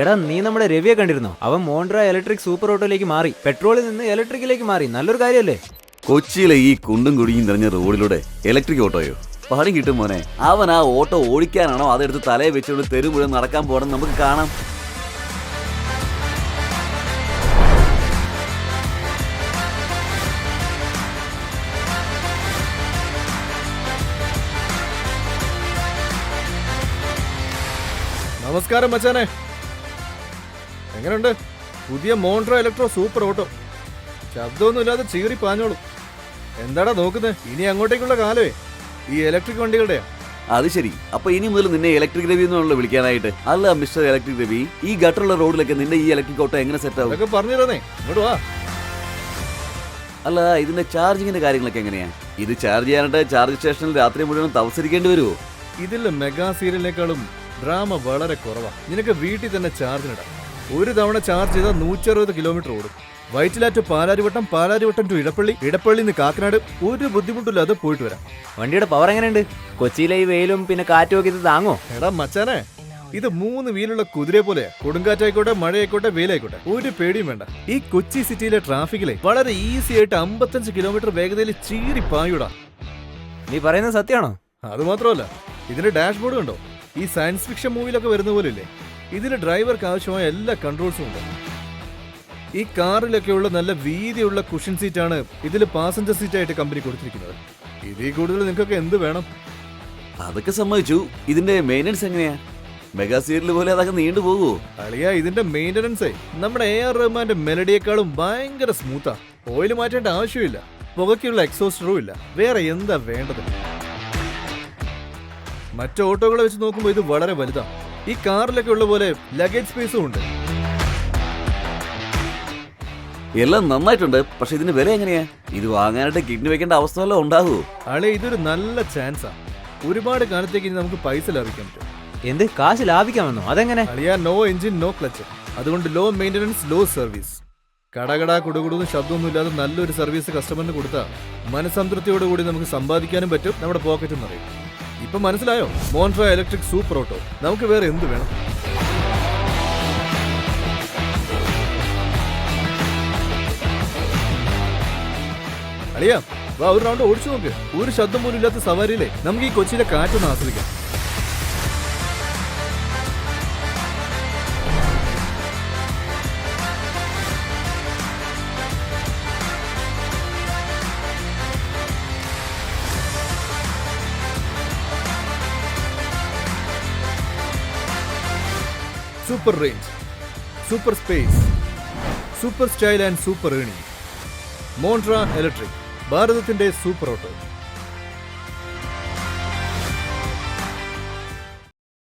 എടാ നീ നമ്മുടെ രവിയെ കണ്ടിരുന്നോ? അവൻ മോണ്ട്ര ഇലക്ട്രിക് സൂപ്പർ ഓട്ടോയിലേക്ക് മാറി. പെട്രോളിൽ നിന്ന് ഇലക്ട്രിക്കിലേക്ക് മാറി. നല്ലൊരു കാര്യമല്ലേ കൊച്ചിയിലെ ഈ കുണ്ടും കുടിയും നിറഞ്ഞ റോഡിലൂടെ ഇലക്ട്രിക് ഓട്ടോയോ? പണി കിട്ടും മോനെ. അവൻ ആ ഓട്ടോ ഓടിക്കാനാണോ അതെടുത്ത് തലയെ വെച്ചുകൊണ്ട് തെരുമുഴ നടക്കാൻ പോകണം നമുക്ക് കാണാം. നമസ്കാരം മച്ചാനെ. എങ്ങനെയുണ്ട്? പുതിയ മോണ്ട്രോ ഇലക്ട്രോ സൂപ്പർ ഓട്ടോ. ശബ്ദമൊന്നുമില്ലാതെ ചീറി പാഞ്ഞോളും. എന്താടാ നോക്കുന്നത് ഇനി അങ്ങോട്ടേക്കുള്ള കാലമേ. ഈ ഇലക്ട്രിക് വണ്ടികളുടെയാ. അത് ശരി. അപ്പൊ ഇനി മുതൽ നിന്നെ ഇലക്ട്രിക് രവി എന്നാണല്ലോ വിളിക്കാനായിട്ട്. അല്ല മിസ്റ്റർ ഇലക്ട്രിക് രവി ഈ ഗട്ടറുള്ള റോഡിലൊക്കെ നിന്റെ ഈ ഇലക്ട്രിക് ഓട്ടോ എങ്ങനെ സെറ്റ് ആവും? പറഞ്ഞു തരുന്നേ. ഇങ്ങോട്ട് വാ. അല്ല ഇതിന്റെ ചാർജിങ്ങിന്റെ കാര്യങ്ങളൊക്കെ എങ്ങനെയാ? ഇത് ചാർജ് ചെയ്യാനായിട്ട് ചാർജ് സ്റ്റേഷനിൽ രാത്രി മുഴുവൻ തവസരിക്കേണ്ടി വരുമോ ഇതിൽ മെഗാ സീരിയലിനേക്കാളും ഡ്രാമ വളരെ കുറവാണ് നിനക്ക് വീട്ടിൽ തന്നെ ചാർജിനിടാം. ഒരു തവണ ചാർജ് ചെയ്താൽ നൂറ്ററുപത് കിലോമീറ്റർ ഓടും. വൈറ്റിലാറ്റ് പാലാരിവട്ടം പാലാരിവട്ടം ടു ഇടപ്പള്ളി ഇടപ്പള്ളി നിന്ന് കാക്കനാട് ഒരു ബുദ്ധിമുട്ടില്ലാതെ പോയിട്ട് വരാം. വണ്ടിയുടെ പവർ എങ്ങനെയുണ്ട്? കൊച്ചിയിലെ ഈ വെയിലും പിന്നെ കാറ്റും ഒക്കെ ഇത് താങ്ങോ? എടാ മച്ചാനെ ഇത് മൂന്ന് വീലുള്ള കുതിരയെ പോലെ കൊടുങ്കാറ്റായിക്കോട്ടെ മഴയായിക്കോട്ടെ വെയിലായിക്കോട്ടെ. ഒരു പേടിയും വേണ്ട. ഈ കൊച്ചി സിറ്റിയിലെ ട്രാഫിക്കിലെ വളരെ ഈസി ആയിട്ട് അമ്പത്തഞ്ച് കിലോമീറ്റർ വേഗതയിൽ ചീറി പായൂടാ നീ പറയുന്നത് സത്യമാണോ? അത് മാത്രമല്ല ഇതിന്റെ ഡാഷ്ബോർഡ് കണ്ടോ? ഈ സയൻസ് ഫിക്ഷൻ മൂവിയിലൊക്കെ വരുന്ന പോലെ ഇല്ലേ ഇതിന് ഡ്രൈവർക്ക് ആവശ്യമായ എല്ലാ കൺട്രോൾസും ഉണ്ട്. ഈ കാറിലൊക്കെയുള്ള നല്ല വീതിയുള്ള കുഷൻ സീറ്റാണ് ഇതിൽ പാസഞ്ചർ സീറ്റായിട്ട് കമ്പനി കൊടുത്തിരിക്കുന്നത്. ഇതിൽ കൂടുതൽ നിങ്ങൾക്കൊക്കെ എന്ത് വേണം? അതൊക്കെ സമ്മതിച്ചു. ഇതിന്റെ മെയിന്റനൻസ് എങ്ങനെയാ? മെഗാ സീരിയൽ പോലെ അതൊക്കെ നീണ്ടു പോകുമോ അളിയ ഇതിന്റെ മെയിന്റനൻസ് നമ്മുടെ എ ആർ റഹ്മാന്റെ മെലഡിയേക്കാളും ഭയങ്കര സ്മൂത്താ ഓയിൽ മാറ്റേണ്ട ആവശ്യമില്ല. പുകയ്ക്കുള്ള എക്സോസ്റ്ററും ഇല്ല. വേറെ എന്താ വേണ്ടത്? മറ്റു ഓട്ടോകളെ വെച്ച് നോക്കുമ്പോൾ ഇത് വളരെ വലുതാ. ഈ കാറിലൊക്കെ ഉള്ള പോലെ ലഗേജ് സ്പേസും ഉണ്ട്. എല്ലാം നന്നായിട്ടുണ്ട്. പക്ഷെ ഇതിന് വില എങ്ങനെയാ? ഇത് വാങ്ങാനായിട്ട് കിഡ്നി വെക്കേണ്ട അവസ്ഥ വല്ല ഉണ്ടാകൂ അളെ ഇതൊരു നല്ല ചാൻസാ ഒരുപാട് കാലത്തേക്ക് ഇനി നമുക്ക് പൈസ ലാഭിക്കാൻ പറ്റും. എന്ത്? കാശ് ലാഭിക്കാമെന്നോ? അതെങ്ങനെ? അളിയാ നോ എഞ്ചിൻ നോ ക്ലച്ച് അതുകൊണ്ട് ലോ മെയിന്റനൻസ് ലോ സർവീസ് കടകട കുടുകുടുന്ന് ശബ്ദമൊന്നും ഇല്ലാതെ നല്ലൊരു സർവീസ് കസ്റ്റമറിന് കൊടുത്താൽ മനസംതൃപ്തിയോടുകൂടി നമുക്ക് സമ്പാദിക്കാനും പറ്റും നമ്മുടെ പോക്കറ്റും നിറയും. ഇപ്പൊ മനസ്സിലായോ? Montra electric super auto. നമുക്ക് വേറെ എന്ത് വേണം? അളിയാ വാ ഒരു റൗണ്ട് ഓടിച്ചു നോക്ക്. ഒരു ശബ്ദം പോലും ഇല്ലാത്ത സവാരിയിലെ നമുക്ക് ഈ കൊച്ചിയിലെ കാറ്റൊന്ന് ആസ്വദിക്കാം. Super range super space super style and super earning Montra electric ഭാരതത്തിന്റെ സൂപ്പർ ഓട്ടോ